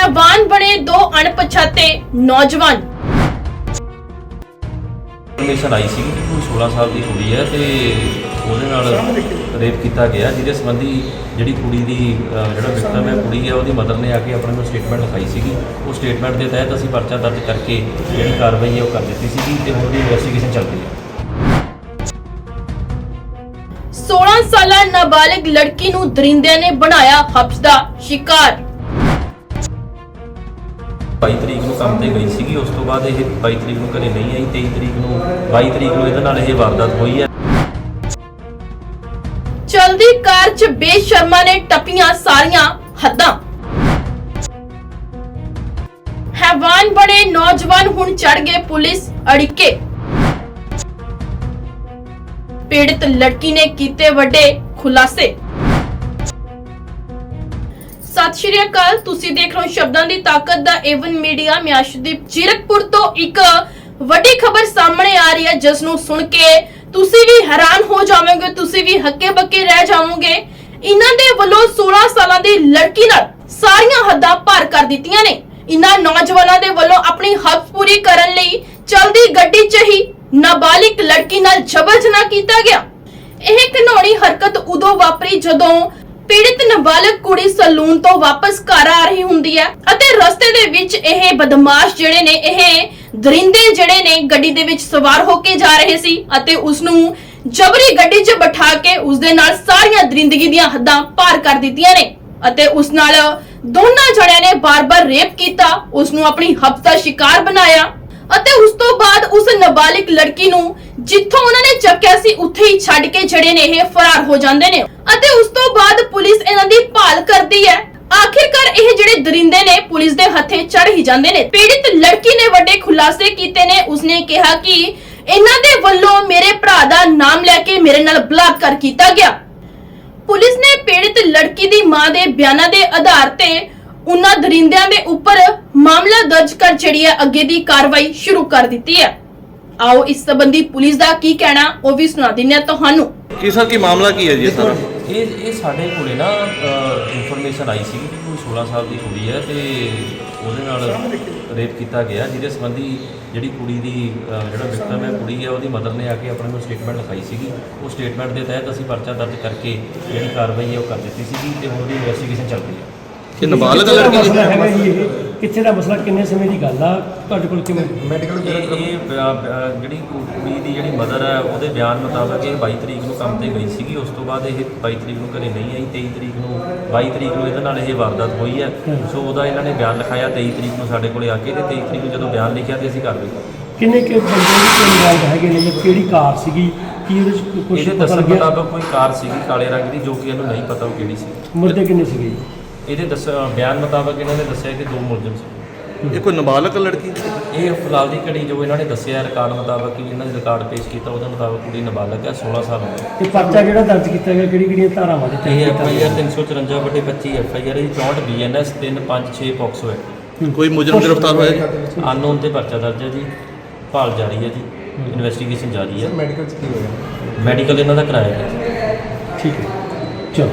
ਹੈਵਾਨ ਬਣੇ ਦੋ ਅਣਪਛਾਤੇ ਨੌਜਵਾਨ। ਇਨਫੋਰਮੇਸ਼ਨ ਆਈ ਸੀ ਕਿ ਕੋਈ 16 ਸਾਲ ਦੀ ਕੁੜੀ ਹੈ ਤੇ ਉਹਦੇ ਨਾਲ ਰੇਪ ਕੀਤਾ ਗਿਆ ਜਿਹਦੇ ਸੰਬੰਧੀ ਜਿਹੜੀ ਕੁੜੀ ਦੀ ਜਿਹੜਾ ਵਿਕਟਮ ਹੈ ਕੁੜੀ ਹੈ ਉਹਦੀ ਮਦਰ ਨੇ ਆ ਕੇ ਆਪਣੇ ਨੂੰ ਸਟੇਟਮੈਂਟ ਲਿਖਾਈ ਸੀਗੀ। ਉਹ ਸਟੇਟਮੈਂਟ ਦੇ ਤਹਿਤ ਅਸੀਂ ਪਰਚਾ ਦਰਜ ਕਰਕੇ ਜਿਹੜੀ ਕਾਰਵਾਈ ਹੈ ਉਹ ਕਰ ਦਿੱਤੀ ਸੀਗੀ ਤੇ ਹੁਣ ਉਹਦੀ ਇਨਵੈਸਟੀਗੇਸ਼ਨ ਚੱਲ ਰਹੀ ਹੈ। 16 ਸਾਲਾ ਨਾਬਾਲਿਗ ਲੜਕੀ ਨੂੰ ਦਰਿੰਦਿਆਂ ਨੇ ਬਣਾਇਆ ਹਬਸ ਦਾ ਸ਼ਿਕਾਰ। 22 ਤਰੀਕ ਨੂੰ ਕੰਮ ਤੇ ਗਈ ਸੀਗੀ, ਉਸ ਤੋਂ ਬਾਅਦ ਇਹ 22 ਤਰੀਕ ਨੂੰ ਘਰੇ ਨਹੀਂ ਆਈ 23 ਤਰੀਕ ਨੂੰ 22 ਤਰੀਕ ਨੂੰ ਇਹਦੇ ਨਾਲ ਇਹ ਵਾਰਦਾਤ ਹੋਈ ਹੈ। ਚਲਦੀ ਕਾਰ 'ਚ ਬੇਸ਼ਰਮਾ ਨੇ ਟੱਪੀਆਂ ਸਾਰੀਆਂ ਹੱਦਾਂ। ਹੈਵਾਨ ਬਣੇ ਨੌਜਵਾਨ ਹੁਣ ਚੜ ਗਏ ਪੁਲਿਸ ਅੜਿੱਕੇ। ਪੀੜਤ ਲੜਕੀ ਨੇ ਕੀਤੇ ਵੱਡੇ ਖੁਲਾਸੇ। ਸਤਿ ਸ਼੍ਰੀ ਅਕਾਲ। ਤੁਸੀਂ ਦੇਖ ਰਹੇ ਹੋ ਸ਼ਬਦਾਂ ਦੀ ਤਾਕਤ ਦਾ ਏਵਨ ਮੀਡੀਆ ਮੈਂ ਅਸ਼ਦੀਪ ਜੀਰਕਪੁਰ ਤੋਂ ਇੱਕ ਵੱਡੀ ਖਬਰ ਸਾਹਮਣੇ ਆ ਰਹੀ ਹੈ, ਜਿਸ ਨੂੰ ਸੁਣ ਕੇ ਤੁਸੀਂ ਵੀ ਹੈਰਾਨ ਹੋ ਜਾਵੋਗੇ, ਤੁਸੀਂ ਵੀ ਹੱਕੇ ਬੱਕੇ ਰਹਿ ਜਾਵੋਗੇ। ਇਹਨਾਂ ਦੇ ਵੱਲੋਂ 16 ਸਾਲਾਂ ਦੀ ਲੜਕੀ ਨਾਲ ਸਾਰੀਆਂ ਹੱਦਾਂ ਪਾਰ ਕਰ ਦਿੱਤੀਆਂ ਨੇ। ਇਹਨਾਂ ਨੌਜਵਾਨਾਂ ਦੇ ਵੱਲੋਂ ਆਪਣੀ ਹੱਕ ਪੂਰੀ ਕਰਨ ਲਈ ਚਲਦੀ ਗੱਡੀ 'ਚ ਹੀ ਨਾਬਾਲਿਗ ਲੜਕੀ ਨਾਲ ਜਬਰ ਜਨਾਹ ਕੀਤਾ ਗਿਆ। ਇਹ ਘਿਨੌਣੀ ਹਰਕਤ ਉਦੋਂ ਵਾਪਰੀ ਜਦੋਂ ਪੀੜਿਤ ਨਾਬਾਲਗ ਕੁੜੀ ਸਲੂਨ ਤੋਂ ਵਾਪਸ ਘਰ ਆ ਰਹੀ ਹੁੰਦੀ ਹੈ ਅਤੇ ਰਸਤੇ ਦੇ ਵਿੱਚ ਇਹ ਬਦਮਾਸ਼ ਜਿਹੜੇ ਨੇ, ਇਹ ਦਰਿੰਦੇ ਜਿਹੜੇ ਨੇ ਗੱਡੀ ਦੇ ਵਿੱਚ ਸਵਾਰ ਹੋ ਕੇ ਜਾ ਰਹੇ ਸੀ ਅਤੇ ਉਸ ਨੂੰ ਜਬਰੀ ਗੱਡੀ 'ਚ ਬਿਠਾ ਕੇ ਉਸ ਦੇ ਨਾਲ ਸਾਰੀਆਂ ਦਰਿੰਦਗੀ ਦੀਆਂ ਹੱਦਾਂ ਪਾਰ ਕਰ ਦਿੱਤੀਆਂ ਨੇ ਅਤੇ ਉਸ ਨਾਲ ਦੋਨਾਂ ਜਣਿਆਂ ਨੇ ਬਾਰ-ਬਾਰ ਰੇਪ ਕੀਤਾ ਉਸ ਨੂੰ ਆਪਣੀ ਹੱਬ ਦਾ ਸ਼ਿਕਾਰ ਬਣਾਇਆ ਅਤੇ ਉਸ ਤੋਂ ਬਾਅਦ ਉਸ ਨਾਬਾਲਿਗ ਲੜਕੀ ਨੂੰ ਜਿੱਥੋਂ ਉਹਨਾਂ ਨੇ ਚੱਕਿਆ ਸੀ, ਉੱਥੇ ਹੀ ਛੱਡ ਕੇ ਜਿਹੜੇ ਨੇ ਇਹ ਫਰਾਰ ਹੋ ਜਾਂਦੇ ਨੇ। ਅਤੇ ਉਸ ਤੋਂ ਬਾਅਦ ਪੁਲਿਸ ਇਹਨਾਂ ਦੀ ਭਾਲ ਕਰਦੀ ਹੈ। ਆਖਿਰਕਾਰ ਇਹ ਜਿਹੜੇ ਦਰਿੰਦੇ ਨੇ, ਪੁਲਿਸ ਦੇ ਹੱਥੇ ਚੜ ਹੀ ਜਾਂਦੇ ਨੇ। ਪੀੜਿਤ ਲੜਕੀ ਨੇ ਵੱਡੇ ਖੁਲਾਸੇ ਕੀਤੇ ਨੇ। ਉਸਨੇ ਕਿਹਾ ਕਿ ਇਹਨਾਂ ਦੇ ਵੱਲੋਂ ਮੇਰੇ ਭਰਾ ਦਾ ਨਾਮ ਲੈ ਕੇ ਮੇਰੇ ਨਾਲ ਬਲਾਤਕਾਰ ਕੀਤਾ ਗਿਆ। ਪੁਲਿਸ ਨੇ ਪੀੜਿਤ ਲੜਕੀ ਦੀ ਮਾਂ ਦੇ ਬਿਆਨਾਂ ਦੇ ਆਧਾਰ ਤੇ ਉਹਨਾਂ ਦਰਿੰਦਿਆਂ ਦੇ ਉੱਪਰ ਮਾਮਲਾ ਦਰਜ ਕਰ ਜਿਹੜੀ ਹੈ ਅੱਗੇ ਦੀ ਕਾਰਵਾਈ ਸ਼ੁਰੂ ਕਰ ਦਿੱਤੀ ਹੈ। ਆਓ ਇਸ ਸੰਬੰਧੀ ਪੁਲਿਸ ਦਾ ਕੀ ਕਹਿਣਾ ਉਹ ਵੀ ਸੁਣਾ ਦਿੰਦੇ ਹਾਂ ਤੁਹਾਨੂੰ। ਕੀ ਸਰ ਕੀ ਮਾਮਲਾ ਕੀ ਹੈ ਜੀ ਇਹ ਸਾਰਾ ਇਹ ਇਹ ਸਾਡੇ ਕੋਲੇ ਨਾ ਇਨਫੋਰਮੇਸ਼ਨ ਆਈ ਸੀ ਕਿ ਕੋਈ 16 ਸਾਲ ਦੀ ਕੁੜੀ ਹੈ ਤੇ ਉਹਦੇ ਨਾਲ ਰੇਪ ਕੀਤਾ ਗਿਆ। ਜਿਹਦੇ ਸੰਬੰਧੀ ਜਿਹੜੀ ਕੁੜੀ ਦੀ ਅਹ, ਜਿਹੜਾ ਵਿਕਟਮ ਹੈ ਕੁੜੀ ਹੈ ਉਹਦੀ ਮਦਰ ਨੇ ਆ ਕੇ ਆਪਣੇ ਨੂੰ ਸਟੇਟਮੈਂਟ ਲਿਖਾਈ ਸੀਗੀ। ਉਹ ਸਟੇਟਮੈਂਟ ਦੇ ਤਹਿਤ ਅਸੀਂ ਪਰਚਾ ਦਰਜ ਕਰਕੇ ਜਿਹੜੀ ਕਾਰਵਾਈ ਹੈ ਉਹ ਕਰ ਦਿੱਤੀ ਸੀਗੀ ਤੇ ਹੁਣ ਉਹਦੀ ਇਨਵੈਸਟੀਗੇਸ਼ਨ ਚੱਲ ਰਹੀ ਹੈ। ਇਹ ਨਾਬਾਲਗ ਕਿੱਥੇ ਦਾ? ਕਿੱਥੇ ਦਾ ਮਸਲਾ ਕਿੰਨੇ ਸਮੇਂ ਦੀ ਗੱਲ ਆ? ਤੁਹਾਡੇ ਕੋਲ ਕਿਵੇਂ? ਇਹ ਇਹ ਬਿਆ- ਬਿਆ- ਜਿਹੜੀ ਕੁੜੀ ਦੀ ਜਿਹੜੀ ਮਦਰ ਹੈ ਉਹਦੇ ਬਿਆਨ ਮੁਤਾਬਕ ਇਹ 22 ਤਰੀਕ ਨੂੰ ਕੰਮ ਤੇ ਗਈ ਸੀਗੀ। ਉਸ ਤੋਂ ਬਾਅਦ ਇਹ 22 ਤਰੀਕ ਨੂੰ ਘਰੇ ਨਹੀਂ ਆਈ 23 ਤਰੀਕ ਨੂੰ 22 ਤਰੀਕ ਨੂੰ ਇਹਦੇ ਨਾਲ ਇਹ ਵਾਰਦਾਤ ਹੋਈ ਹੈ ਸੋ ਉਹਦਾ ਇਹਨਾਂ ਨੇ ਬਿਆਨ ਲਿਖਾਇਆ 23 ਤਰੀਕ ਨੂੰ ਸਾਡੇ ਕੋਲੇ ਆ ਕੇ ਤੇ 23 ਤਰੀਕ ਨੂੰ ਜਦੋਂ ਬਿਆਨ ਲਿਖਿਆ ਤੇ ਅਸੀਂ ਕਾਰਵਾਈ ਕਰ ਦਿੱਤੀ। ਕਿੰਨੇ ਕਿ ਬੰਦੇ ਵੀ ਇਨਵੋਲਵ ਹੈਗੇ ਨੇ? ਜਾਂ ਕਿਹੜੀ ਕਾਰ ਸੀਗੀ? ਕੀ ਉਹਦੇ ਚ ਕੁਝ ਇਹਦੇ ਪਤਾ ਦੱਸਣ ਲੱਗਿਆ? ਮੁਤਾਬਕ ਕੋਈ ਕਾਰ ਸੀਗੀ ਕਾਲੇ ਰੰਗ ਦੀ ਜੋ ਕਿ ਇਹਨੂੰ ਨਹੀਂ ਪਤਾ ਉਹ ਕਿਹੜੀ ਸੀ। ਮੁਰਦੇ ਕਿੰਨੇ ਸੀਗੇ? ਜੀ? ਇਹਦੇ ਦੱਸ ਬਿਆਨ ਮੁਤਾਬਕ ਇਹਨਾਂ ਨੇ ਦੱਸਿਆ ਕਿ ਦੋ ਮੁਲਜ਼ਮ ਸੀ। ਇਹ ਕੋਈ ਨਾਬਾਲਗ ਲੜਕੀ? ਇਹ ਫਿਲਹਾਲ ਦੀ ਘੜੀ ਜੋ ਇਹਨਾਂ ਨੇ ਦੱਸਿਆ ਰਿਕਾਰਡ ਮੁਤਾਬਕ ਕਿ ਇਹਨਾਂ ਨੇ ਰਿਕਾਰਡ ਪੇਸ਼ ਕੀਤਾ ਉਹਦੇ ਮੁਤਾਬਕ ਕੁੜੀ ਨਾਬਾਲਗ ਹੈ 16 ਸਾਲ ਉਮਰ ਤੇ ਪਰਚਾ ਜਿਹੜਾ ਦਰਜ ਕੀਤਾ ਗਿਆ ਕਿਹੜੀ ਕਿਹੜੀਆਂ ਧਾਰਾਵਾਂ ਦੇ ਇਹ ਤਹਿਤ ਐਫ ਕੀਤਾ ਆਈ ਗਿਆ ਆਰ 354 ਬਟੇ 25 F I R 64 B N S 356 POCSO ਹੈ ਕੋਈ ਮੁਜਰਮ ਗ੍ਰਿਫਤਾਰ ਹੋਇਆ ਜੀ? ਅਨਨੋਨ ਤੇ ਪਰਚਾ ਦਰਜ ਹੈ ਜੀ ਭਾਲ ਜਾਰੀ ਹੈ ਜੀ ਇਨਵੈਸਟੀਗੇਸ਼ਨ ਜਾਰੀ ਹੈ। ਮੈਡੀਕਲ ਚ ਕੀ ਹੋਇਆ? ਮੈਡੀਕਲ ਇਹਨਾਂ ਦਾ ਕਰਾਇਆ ਗਿਆ। ਠੀਕ ਹੈ।